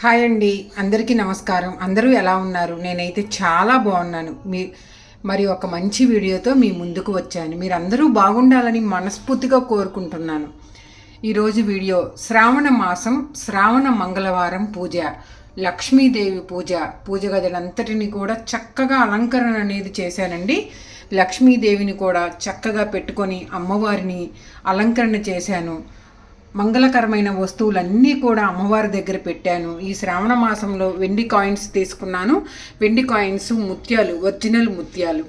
Hi అండి. అందరికీ నమస్కారం. అందరూ ఎలా ఉన్నారు? నేనైతే చాలా బాగున్నాను. మీ మరి ఒక మంచి వీడియోతో మీ ముందుకు వచ్చాను. మీరందరూ బాగుండాలని మనస్ఫూర్తిగా కోరుకుంటున్నాను. ఈరోజు వీడియో శ్రావణ మాసం శ్రావణ మంగళవారం పూజ లక్ష్మీదేవి పూజ. పూజ గదులంతటిని కూడా చక్కగా అలంకరణ అనేది చేశానండి. లక్ష్మీదేవిని కూడా చక్కగా పెట్టుకొని అమ్మవారిని అలంకరణ చేశాను. మంగళకరమైన వస్తువులన్నీ కూడా అమ్మవారి దగ్గర పెట్టాను. ఈ శ్రావణ మాసంలో వెండి కాయిన్స్ తీసుకున్నాను. వెండి కాయిన్స్ ముత్యాలు ఒరిజినల్ ముత్యాలు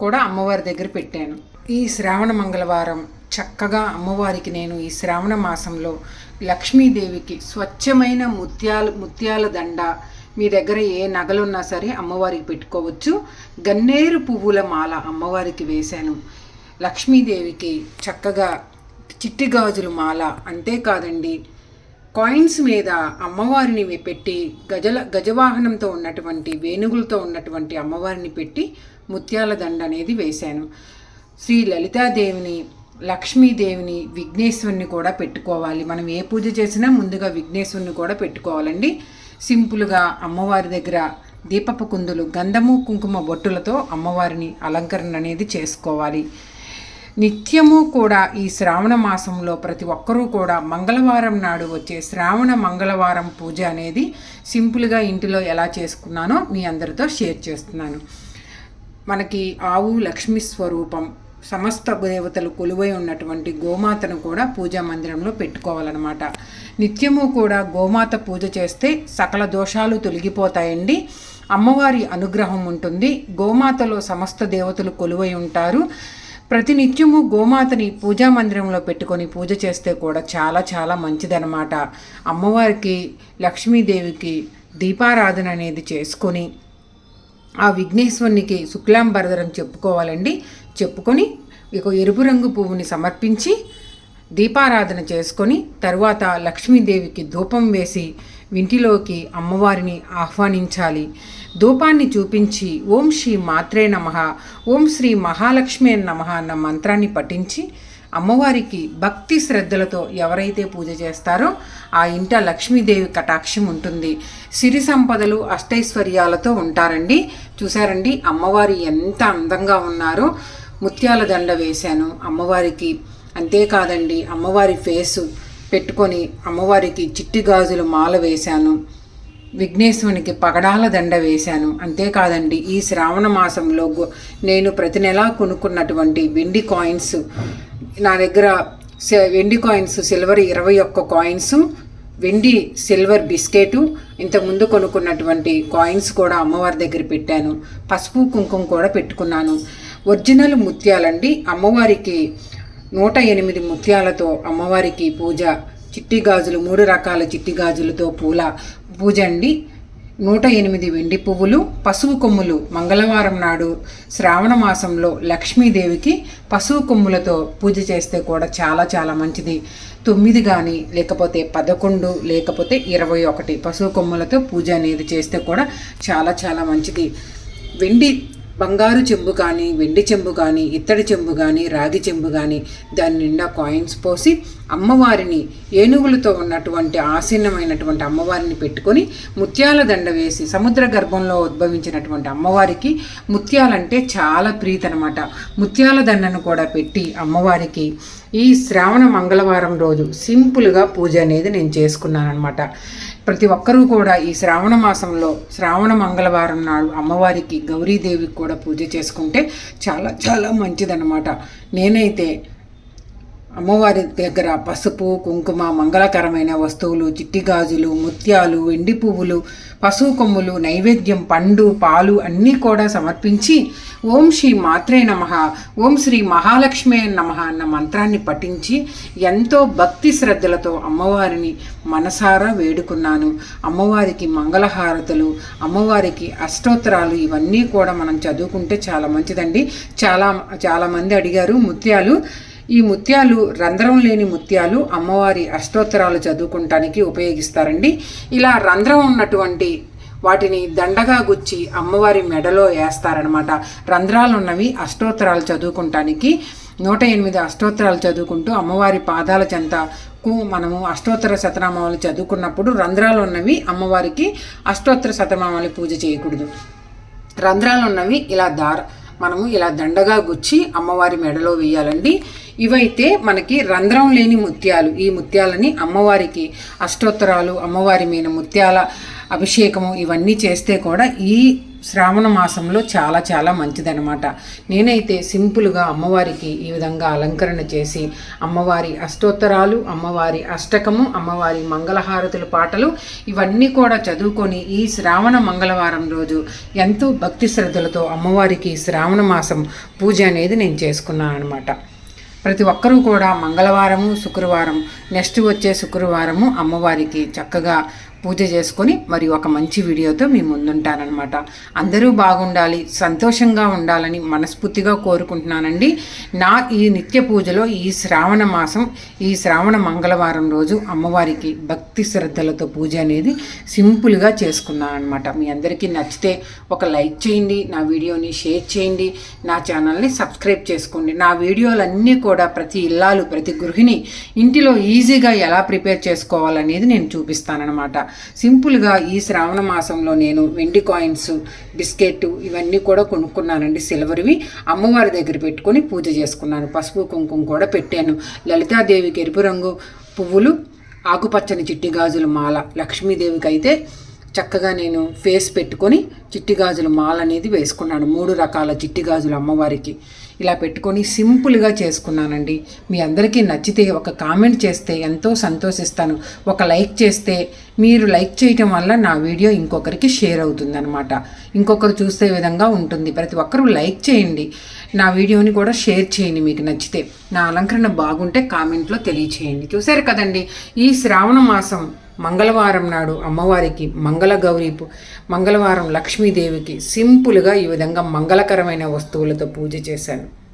కూడా అమ్మవారి దగ్గర పెట్టాను. ఈ శ్రావణ మంగళవారం చక్కగా అమ్మవారికి నేను ఈ శ్రావణ మాసంలో లక్ష్మీదేవికి స్వచ్ఛమైన ముత్యాలు ముత్యాల దండ మీ దగ్గర ఏ నగలున్నా సరే అమ్మవారికి పెట్టుకోవచ్చు. గన్నేరు పువ్వుల మాల అమ్మవారికి వేశాను. లక్ష్మీదేవికి చక్కగా చిట్టి గాజులు మాల. అంతేకాదండి కాయిన్స్ మీద అమ్మవారిని పెట్టి గజల గజవాహనంతో ఉన్నటువంటి వేణుగులతో ఉన్నటువంటి అమ్మవారిని పెట్టి ముత్యాల దండ అనేది వేశాను. శ్రీ లలితాదేవిని లక్ష్మీదేవిని విఘ్నేశ్వరుని కూడా పెట్టుకోవాలి. మనం ఏ పూజ చేసినా ముందుగా విఘ్నేశ్వరుని కూడా పెట్టుకోవాలండి. సింపుల్గా అమ్మవారి దగ్గర దీపపు కుందులు గంధము కుంకుమ బొట్టులతో అమ్మవారిని అలంకరణ అనేది చేసుకోవాలి. నిత్యము కూడా ఈ శ్రావణ మాసంలో ప్రతి ఒక్కరూ కూడా మంగళవారం నాడు వచ్చే శ్రావణ మంగళవారం పూజ అనేది సింపుల్గా ఇంటిలో ఎలా చేసుకున్నానో మీ అందరితో షేర్ చేస్తున్నాను. మనకి ఆవు లక్ష్మీ స్వరూపం సమస్త దేవతలు కొలువై ఉన్నటువంటి గోమాతను కూడా పూజా మందిరంలో పెట్టుకోవాలన్నమాట. నిత్యము కూడా గోమాత పూజ చేస్తే సకల దోషాలు తొలగిపోతాయండి. అమ్మవారి అనుగ్రహం ఉంటుంది. గోమాతలో సమస్త దేవతలు కొలువై ఉంటారు. ప్రతినిత్యము గోమాతని పూజా మందిరంలో పెట్టుకొని పూజ చేస్తే కూడా చాలా చాలా మంచిదనమాట అమ్మవారికి లక్ష్మీదేవికి దీపారాధన అనేది చేసుకొని ఆ విఘ్నేశ్వరునికి శుక్లాంబరదరం చెప్పుకోవాలండి. చెప్పుకొని ఇక ఎరుపు రంగు పువ్వుని సమర్పించి దీపారాధన చేసుకొని తరువాత లక్ష్మీదేవికి ధూపం వేసి ఇంటిలోకి అమ్మవారిని ఆహ్వానించాలి. ధూపాన్ని చూపించి ఓం శ్రీ మాత్రే నమ ఓం శ్రీ మహాలక్ష్మి నమ అన్న మంత్రాన్ని పఠించి అమ్మవారికి భక్తి శ్రద్ధలతో ఎవరైతే పూజ చేస్తారో ఆ ఇంట లక్ష్మీదేవి కటాక్షం ఉంటుంది. సిరి సంపదలు అష్టైశ్వర్యాలతో ఉంటారండి. చూసారండి అమ్మవారి ఎంత అందంగా ఉన్నారో. ముత్యాల దండ వేశాను అమ్మవారికి. అంతేకాదండి అమ్మవారి ఫేసు. పెట్టుకొని అమ్మవారికి చిట్టి గాజులు మాల వేశాను. విఘ్నేశ్వరునికి పగడాల దండ వేశాను. అంతేకాదండి ఈ శ్రావణ మాసంలో నేను ప్రతి నెలా కొనుక్కున్నటువంటి వెండి కాయిన్స్ నా దగ్గర వెండి కాయిన్స్ సిల్వర్ ఇరవై ఒక్క కాయిన్స్ వెండి సిల్వర్ బిస్కెటు ఇంతకుముందు కొనుక్కున్నటువంటి కాయిన్స్ కూడా అమ్మవారి దగ్గర పెట్టాను. పసుపు కుంకుమ కూడా పెట్టుకున్నాను. ఒరిజినల్ ముత్యాలండి అమ్మవారికి నూట ఎనిమిది ముత్యాలతో అమ్మవారికి పూజ చిట్టి గాజులు మూడు రకాల చిట్టి గాజులతో పూల పూజ అండి. నూట ఎనిమిది వెండి పువ్వులు పశువు కొమ్ములు. మంగళవారం నాడు శ్రావణ మాసంలో లక్ష్మీదేవికి పశువు కొమ్ములతో పూజ చేస్తే కూడా చాలా చాలా మంచిది. తొమ్మిది కానీ లేకపోతే పదకొండు లేకపోతే ఇరవై ఒకటి పశువు కొమ్ములతో పూజ అనేది చేస్తే కూడా చాలా చాలా మంచిది. వెండి బంగారు చెంబు కానీ వెండి చెంబు కానీ ఇత్తడి చెంబు కానీ రాగి చెంబు కానీ దాని నిండా కాయిన్స్ పోసి అమ్మవారిని ఏనుగులతో ఉన్నటువంటి ఆసీనమైనటువంటి అమ్మవారిని పెట్టుకొని ముత్యాల దండ వేసి సముద్ర గర్భంలో ఉద్భవించినటువంటి అమ్మవారికి ముత్యాలంటే చాలా ప్రీతి అనమాట ముత్యాల దండను కూడా పెట్టి అమ్మవారికి ఈ శ్రావణ మంగళవారం రోజు సింపుల్గా పూజ అనేది నేను చేసుకున్నాను అనమాట ప్రతి ఒక్కరూ కూడా ఈ శ్రావణ మాసంలో శ్రావణ మంగళవారం నాడు అమ్మవారికి గౌరీదేవికి కూడా పూజ చేసుకుంటే చాలా చాలా మంచిదన్నమాట. నేనైతే అమ్మవారి దగ్గర పసుపు కుంకుమ మంగళకరమైన వస్తువులు చిట్టి గాజులు ముత్యాలు వెండి పువ్వులు పశువు కొమ్ములు నైవేద్యం పండు పాలు అన్నీ కూడా సమర్పించి ఓం శ్రీ మాత్రే నమ ఓం శ్రీ మహాలక్ష్మి నమ అన్న మంత్రాన్ని పఠించి ఎంతో భక్తి శ్రద్ధలతో అమ్మవారిని మనసారా వేడుకున్నాను. అమ్మవారికి మంగళహారతులు అమ్మవారికి అష్టోత్తరాలు ఇవన్నీ కూడా మనం చదువుకుంటే చాలా మంచిదండి. చాలా చాలామంది అడిగారు ముత్యాలు ఈ ముత్యాలు రంధ్రం లేని ముత్యాలు అమ్మవారి అష్టోత్తరాలు చదువుకుంటానికి ఉపయోగిస్తారండి. ఇలా రంధ్రం ఉన్నటువంటి వాటిని దండగా గుచ్చి అమ్మవారి మెడలో వేస్తారనమాట. రంధ్రాలు ఉన్నవి అష్టోత్తరాలు చదువుకుంటానికి నూట ఎనిమిది అష్టోత్తరాలు చదువుకుంటూ అమ్మవారి పాదాల చెంతకు మనము అష్టోత్తర శతనామాలు చదువుకున్నప్పుడు రంధ్రాలు ఉన్నవి అమ్మవారికి అష్టోత్తర శతనామాలు పూజ చేయకూడదు. రంధ్రాలు ఉన్నవి ఇలా దార మనము ఇలా దండగా గుచ్చి అమ్మవారి మెడలో వేయాలండి. ఇవైతే మనకి రంధ్రం లేని ముత్యాలు. ఈ ముత్యాలని అమ్మవారికి అష్టోత్తరాలు అమ్మవారి మీద ముత్యాల అభిషేకము ఇవన్నీ చేస్తే కూడా ఈ శ్రావణ మాసంలో చాలా చాలా మంచిదనమాట నేనైతే సింపుల్గా అమ్మవారికి ఈ విధంగా అలంకరణ చేసి అమ్మవారి అష్టోత్తరాలు అమ్మవారి అష్టకము అమ్మవారి మంగళహారతుల పాటలు ఇవన్నీ కూడా చదువుకొని ఈ శ్రావణ మంగళవారం రోజు ఎంతో భక్తి శ్రద్ధలతో అమ్మవారికి శ్రావణ మాసం పూజ అనేది నేను చేసుకున్నాను అనమాట ప్రతి ఒక్కరూ కూడా మంగళవారము శుక్రవారం నెక్స్ట్ వచ్చే శుక్రవారము అమ్మవారికి చక్కగా పూజ చేసుకొని మరి ఒక మంచి వీడియోతో మీ ముందుంటానమాట అందరూ బాగుండాలి సంతోషంగా ఉండాలని మనస్ఫూర్తిగా కోరుకుంటున్నానండి. నా ఈ నిత్య పూజలో ఈ శ్రావణ మాసం ఈ శ్రావణ మంగళవారం రోజు అమ్మవారికి భక్తి శ్రద్ధలతో పూజ అనేది సింపుల్గా చేసుకున్నాను అనమాట మీ అందరికీ నచ్చితే ఒక లైక్ చేయండి నా వీడియోని షేర్ చేయండి నా ఛానల్ని సబ్స్క్రైబ్ చేసుకోండి. నా వీడియోలన్నీ కూడా ప్రతి ఇల్లాలు ప్రతి గృహిణి ఇంటిలో ఈజీగా ఎలా ప్రిపేర్ చేసుకోవాలనేది నేను చూపిస్తానన్నమాట. సింపుల్గా ఈ శ్రావణ మాసంలో నేను వెండి కాయిన్స్ బిస్కెట్ ఇవన్నీ కూడా కొనుక్కున్నానండి సిల్వర్వి. అమ్మవారి దగ్గర పెట్టుకొని పూజ చేసుకున్నాను. పసుపు కుంకుమ కూడా పెట్టాను. లలితాదేవికి ఎరుపు రంగు పువ్వులు ఆకుపచ్చని చిట్టి గాజుల మాల. లక్ష్మీదేవికి అయితే చక్కగా నేను ఫేస్ పెట్టుకొని చిట్టి గాజుల మాల అనేది వేసుకున్నాను. మూడు రకాల చిట్టి గాజులు అమ్మవారికి. ఇలా పెట్టుకొని సింపుల్గా చేసుకున్నానండి. మీ అందరికీ నచ్చితే ఒక కామెంట్ చేస్తే ఎంతో సంతోషిస్తాను. ఒక లైక్ చేస్తే మీరు లైక్ చేయటం వల్ల నా వీడియో ఇంకొకరికి షేర్ అవుతుందన్నమాట. ఇంకొకరు చూసే విధంగా ఉంటుంది. ప్రతి ఒక్కరూ లైక్ చేయండి. నా వీడియోని కూడా షేర్ చేయండి మీకు నచ్చితే. నా అలంకరణ బాగుంటే కామెంట్లో తెలియచేయండి. చూసారు కదండి? ఈ శ్రావణ మాసం మంగళవారం నాడు అమ్మవారికి మంగళ గౌరీపు మంగళవారం లక్ష్మీదేవికి సింపుల్గా ఈ విధంగా మంగళకరమైన వస్తువులతో పూజ చేశాను.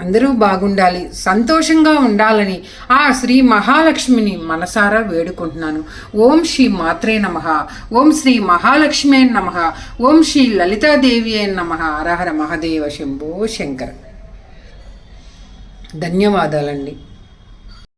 అందరూ బాగుండాలి సంతోషంగా ఉండాలని ఆ శ్రీ మహాలక్ష్మిని మనసారా వేడుకుంటున్నాను. ఓం శ్రీ మాత్రే నమ ఓం శ్రీ మహాలక్ష్మి నమ ఓం శ్రీ లలితాదేవి నమ హరహర మహదేవ శంభో శంకర్. ధన్యవాదాలండి.